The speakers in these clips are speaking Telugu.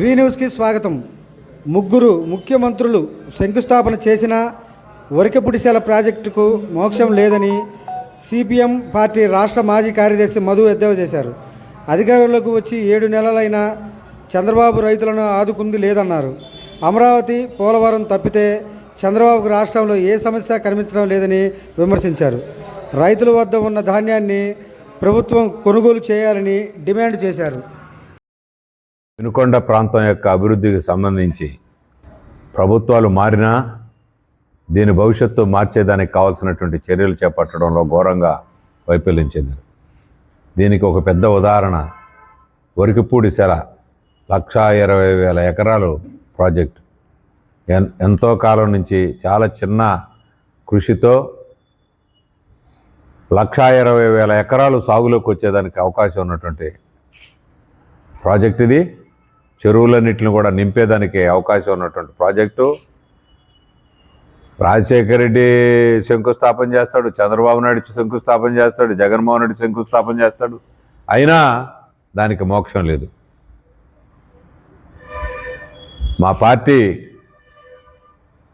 వి న్యూస్కి స్వాగతం. ముగ్గురు ముఖ్యమంత్రులు శంకుస్థాపన చేసిన వరికపుడిశాల ప్రాజెక్టుకు మోక్షం లేదని సిపిఎం పార్టీ రాష్ట్ర మాజీ కార్యదర్శి మధు ఎద్దేవా చేశారు. అధికారంలోకి వచ్చి ఏడు నెలలైనా చంద్రబాబు రైతులను ఆదుకుంది లేదన్నారు. అమరావతి పోలవరం తప్పితే చంద్రబాబుకు రాష్ట్రంలో ఏ సమస్య కనిపించడం లేదని విమర్శించారు. రైతుల వద్ద ఉన్న ధాన్యాన్ని ప్రభుత్వం కొనుగోలు చేయాలని డిమాండ్ చేశారు. వినుకొండ ప్రాంతం యొక్క అభివృద్ధికి సంబంధించి ప్రభుత్వాలు మారినా దీని భవిష్యత్తు మార్చేదానికి కావాల్సినటువంటి చర్యలు చేపట్టడంలో ఘోరంగా వైఫల్యం చెందారు దీనికి ఒక పెద్ద ఉదాహరణ వరికిపూడి సెల లక్షా ఇరవై వేల ఎకరాలు ప్రాజెక్ట్. ఎన్ ఎంతో కాలం నుంచి చాలా చిన్న కృషితో లక్షా ఇరవై వేల ఎకరాలు సాగులోకి వచ్చేదానికి అవకాశం ఉన్నటువంటి ప్రాజెక్ట్ ఇది. చెరువులన్నింటిని కూడా నింపేదానికి అవకాశం ఉన్నటువంటి ప్రాజెక్టు. రాజశేఖర రెడ్డి శంకుస్థాపన చేస్తాడు చంద్రబాబు నాయుడు శంకుస్థాపన చేస్తాడు జగన్మోహన్ రెడ్డి శంకుస్థాపన చేస్తాడు. అయినా దానికి మోక్షం లేదు. మా పార్టీ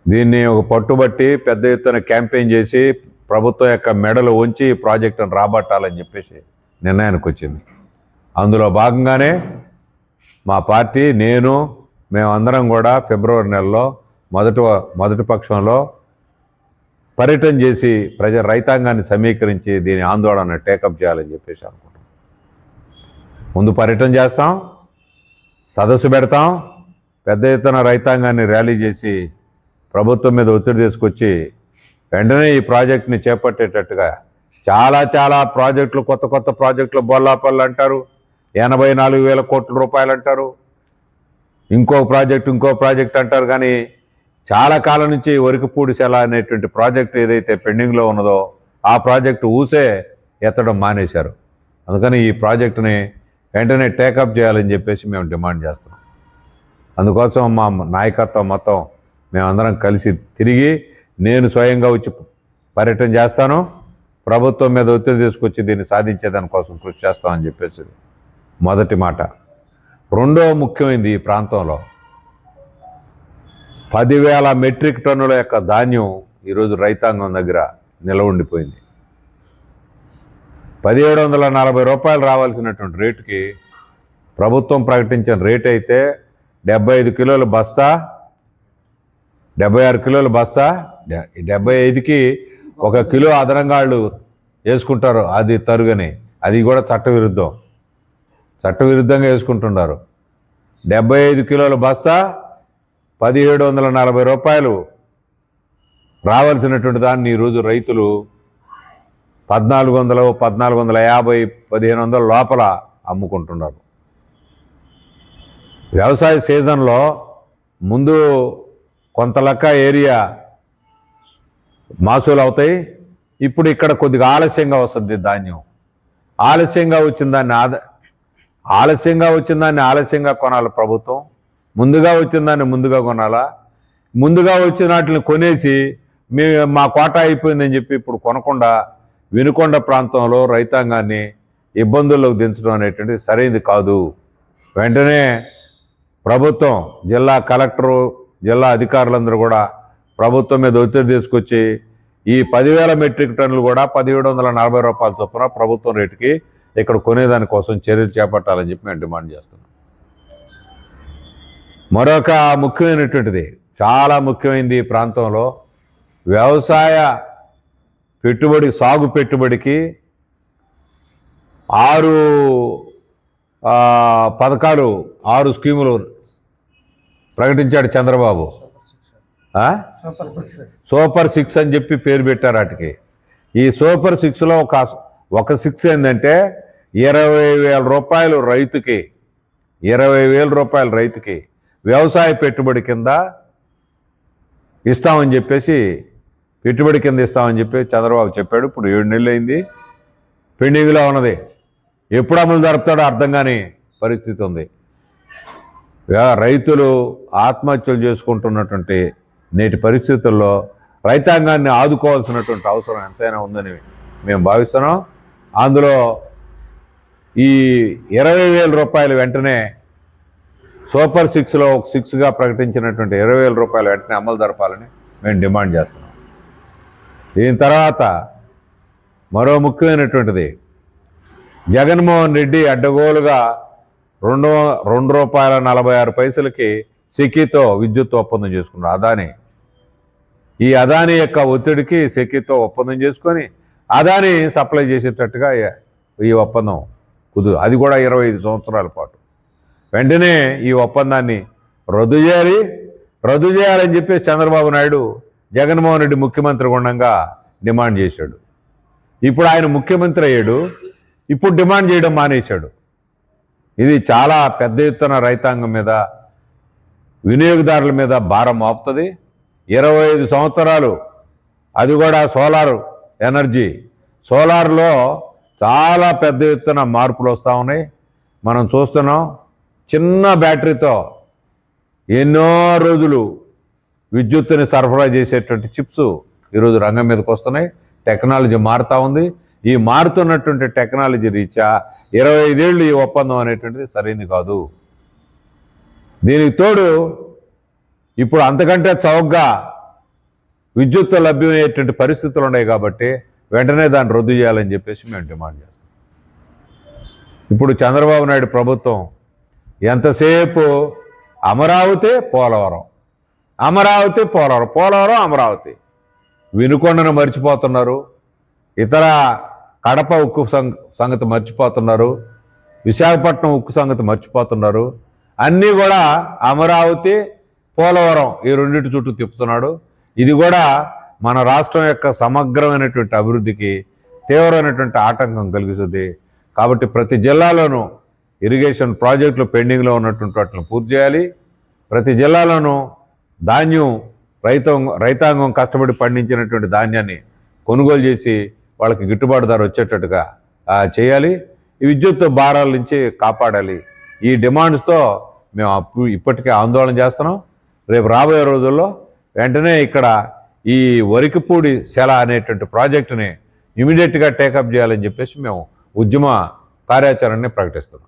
దీన్ని ఒక పట్టుబట్టి పెద్ద ఎత్తున క్యాంపెయిన్ చేసి ప్రభుత్వం యొక్క మెడలు ఉంచి ఈ ప్రాజెక్టును రాబట్టాలని చెప్పేసి నిర్ణయానికి వచ్చింది అందులో భాగంగానే మా పార్టీ నేను మేమందరం కూడా ఫిబ్రవరి నెలలో మొదటి మొదటి పక్షంలో పర్యటన చేసి ప్రజ రైతాంగాన్ని సమీకరించి దీని ఆందోళన టేకప్ చేయాలని చెప్పేసి అనుకుంటున్నాం. ముందు పర్యటన చేస్తాం సదస్సు పెడతాం పెద్ద ఎత్తున రైతాంగాన్ని ర్యాలీ చేసి ప్రభుత్వం మీద ఒత్తిడి తీసుకొచ్చి వెంటనే ఈ ప్రాజెక్ట్ని చేపట్టేటట్టుగా చాలా చాలా ప్రాజెక్టులు కొత్త కొత్త ప్రాజెక్టులు బొల్లాపల్లు అంటారు. ఎనభై నాలుగు వేల కోట్ల రూపాయలు అంటారు. ఇంకో ప్రాజెక్ట్ ఇంకో ప్రాజెక్ట్ అంటారు. కానీ చాలా కాలం నుంచి వరికపూడి సెల అనేటువంటి ప్రాజెక్ట్ ఏదైతే పెండింగ్లో ఉన్నదో ఆ ప్రాజెక్టు ఊసే ఎత్తడం మానేశారు. అందుకని ఈ ప్రాజెక్టుని వెంటనే టేకప్ చేయాలని చెప్పేసి మేము డిమాండ్ చేస్తున్నాం. అందుకోసం మా నాయకత్వం మొత్తం మేమందరం కలిసి తిరిగి నేను స్వయంగా వచ్చి పర్యటన చేస్తాను. ప్రభుత్వం మీద ఒత్తిడి తీసుకొచ్చి దీన్ని సాధించేదానికోసం కృషి చేస్తామని చెప్పేసి మొదటి మాట. రెండవ ముఖ్యమైనది ఈ ప్రాంతంలో. పదివేల మెట్రిక్ టన్నుల యొక్క ధాన్యం ఈరోజు రైతాంగం దగ్గర నిలవ ఉండిపోయింది. పదిహేడు వందల నలభై రూపాయలు రావాల్సినటువంటి రేటుకి ప్రభుత్వం ప్రకటించిన రేట్ అయితే డెబ్బై ఐదు కిలోల బస్తా డెబ్బై ఆరు కిలోల బస్తా డెబ్బై ఐదుకి ఒక కిలో అదనంగాళ్ళు వేసుకుంటారు. అది తరుగని అది కూడా చట్టవిరుద్ధం. చట్టవిరుద్ధంగా వేసుకుంటున్నారు. డెబ్బై ఐదు కిలోల బస్తా పదిహేడు వందల నలభై రూపాయలు. రావాల్సినటువంటి దాన్ని ఈరోజు రైతులు పద్నాలుగు వందలు పద్నాలుగు వందల యాభై పదిహేను వందల లోపల అమ్ముకుంటున్నారు. వ్యవసాయ సీజన్లో ముందు కొంత లెక్క ఏరియా మాసూలు అవుతాయి ఇప్పుడు ఇక్కడ కొద్దిగా ఆలస్యంగా వస్తుంది ధాన్యం. ఆలస్యంగా వచ్చిన దాన్ని ఆదా ఆలస్యంగా వచ్చిన దాన్ని ఆలస్యంగా కొనాలి ప్రభుత్వం. ముందుగా వచ్చిన దాన్ని ముందుగా కొనాలా? ముందుగా వచ్చిన వాటిని కొనేసి మీ మా కోట అయిపోయిందని చెప్పి ఇప్పుడు కొనకుండా వినుకొండ ప్రాంతంలో రైతాంగాన్ని ఇబ్బందుల్లోకి దించడం అనేటువంటిది సరైనది కాదు. వెంటనే ప్రభుత్వం జిల్లా కలెక్టరు జిల్లా అధికారులందరూ కూడా ప్రభుత్వం మీద ఒత్తిడి తీసుకొచ్చి ఈ పదివేల మెట్రిక్ టన్నులు కూడా పదిహేడు వందల నలభై రూపాయల చొప్పున ప్రభుత్వం రేటుకి ఇక్కడ కొనేదాని కోసం చర్యలు చేపట్టాలని చెప్పి మేము డిమాండ్ చేస్తున్నాం. మరొక ముఖ్యమైనటువంటిది చాలా ముఖ్యమైనది ఈ ప్రాంతంలో వ్యవసాయ పెట్టుబడి సాగు పెట్టుబడికి ఆరు పథకాలు ఆరు స్కీములు ప్రకటించాడు చంద్రబాబు? సూపర్ సిక్స్ అని చెప్పి పేరు పెట్టారు వాటికి. ఈ సూపర్ సిక్స్లో ఒక ఒక సిక్స్ ఏంటంటే ఇరవై వేల రూపాయలు రైతుకి ఇరవై వేల రూపాయలు రైతుకి వ్యవసాయ పెట్టుబడి కింద ఇస్తామని చెప్పేసి పెట్టుబడి కింద ఇస్తామని చెప్పి చంద్రబాబు చెప్పాడు. ఇప్పుడు ఏడు నెలలు అయింది. పెండింగ్లో ఉన్నది. ఎప్పుడు అమలు జరుపుతాడో అర్థం కాని పరిస్థితి ఉంది. రైతులు ఆత్మహత్యలు చేసుకుంటున్నటువంటి నేటి పరిస్థితుల్లో రైతాంగాన్ని ఆదుకోవాల్సినటువంటి అవసరం ఎంతైనా ఉందని మేము భావిస్తున్నాం. అందులో ఈ ఇరవై వేల రూపాయలు వెంటనే సూపర్ సిక్స్లో ఒక సిక్స్గా ప్రకటించినటువంటి ఇరవై వేల రూపాయలు వెంటనే అమలు జరపాలని మేము డిమాండ్ చేస్తున్నాం. దీని తర్వాత మరో ముఖ్యమైనటువంటిది జగన్మోహన్ రెడ్డి అడ్డగోలుగా రెండు రెండు రూపాయల నలభై ఆరు పైసలకి సెకీతో విద్యుత్ ఒప్పందం చేసుకున్నాడు అదాని ఈ అదాని యొక్క ఒత్తిడికి సెకీతో ఒప్పందం చేసుకొని అదాని సప్లై చేసేటట్టుగా ఈ ఒప్పందం కుదు అది కూడా ఇరవై ఐదు సంవత్సరాల పాటు. వెంటనే ఈ ఒప్పందాన్ని రద్దు చేయాలి రద్దు చేయాలని చెప్పి చంద్రబాబు నాయుడు జగన్మోహన్ రెడ్డి ముఖ్యమంత్రి ఉండగా డిమాండ్ చేశాడు. ఇప్పుడు ఆయన ముఖ్యమంత్రి అయ్యాడు ఇప్పుడు డిమాండ్ చేయడం మానేశాడు. ఇది చాలా పెద్ద ఎత్తున రైతాంగం మీద వినియోగదారుల మీద భారం మోపుతుంది. ఇరవై ఐదు సంవత్సరాలు అది కూడా సోలార్ ఎనర్జీ. సోలార్లో చాలా పెద్ద ఎత్తున మార్పులు వస్తూ ఉన్నాయి. మనం చూస్తున్నాం చిన్న బ్యాటరీతో ఎన్నో రోజులు విద్యుత్తుని సరఫరా చేసేటువంటి చిప్స్ ఈరోజు రంగం మీదకి వస్తున్నాయి. టెక్నాలజీ మారుతూ ఉంది. ఈ మారుతున్నటువంటి టెక్నాలజీ రీత్యా ఇరవై ఐదేళ్ళు ఈ ఒప్పందం అనేటువంటిది సరైనది కాదు. దీనికి తోడు ఇప్పుడు అంతకంటే చౌకగా విద్యుత్తు లభ్యమయ్యేటువంటి పరిస్థితులు ఉన్నాయి కాబట్టి వెంటనే దాన్ని రద్దు చేయాలని చెప్పేసి మేము డిమాండ్ చేస్తాం. ఇప్పుడు చంద్రబాబు నాయుడు ప్రభుత్వం ఎంతసేపు అమరావతి పోలవరం. అమరావతి పోలవరం. పోలవరం అమరావతి. వినుకొండను మర్చిపోతున్నారు. ఇతర కడప ఉక్కు సంగతి మర్చిపోతున్నారు. విశాఖపట్నం ఉక్కు సంగతి మర్చిపోతున్నారు. అన్నీ కూడా అమరావతి పోలవరం ఈ రెండింటి చుట్టూ తిప్పుతున్నాడు. ఇది కూడా మన రాష్ట్రం యొక్క సమగ్రమైనటువంటి అభివృద్ధికి తీవ్రమైనటువంటి ఆటంకం కలిగిస్తుంది. కాబట్టి ప్రతి జిల్లాలోనూ ఇరిగేషన్ ప్రాజెక్టులు పెండింగ్లో ఉన్నటువంటి వాటిని పూర్తి చేయాలి. ప్రతి జిల్లాలోనూ ధాన్యం రైతాంగం రైతాంగం కష్టపడి పండించినటువంటి ధాన్యాన్ని కొనుగోలు చేసి వాళ్ళకి గిట్టుబాటు ధర వచ్చేటట్టుగా చేయాలి. ఈ విద్యుత్ భారాల నుంచి కాపాడాలి. ఈ డిమాండ్స్తో మేము అప్పు ఇప్పటికే ఆందోళన చేస్తున్నాం. రేపు రాబోయే రోజుల్లో వెంటనే ఇక్కడ ఈ వరికిపూడి శల అనేటువంటి ప్రాజెక్టుని ఇమీడియట్గా టేకప్ చేయాలని చెప్పేసి మేము ఉద్యమ కార్యాచరణని ప్రకటిస్తున్నాం.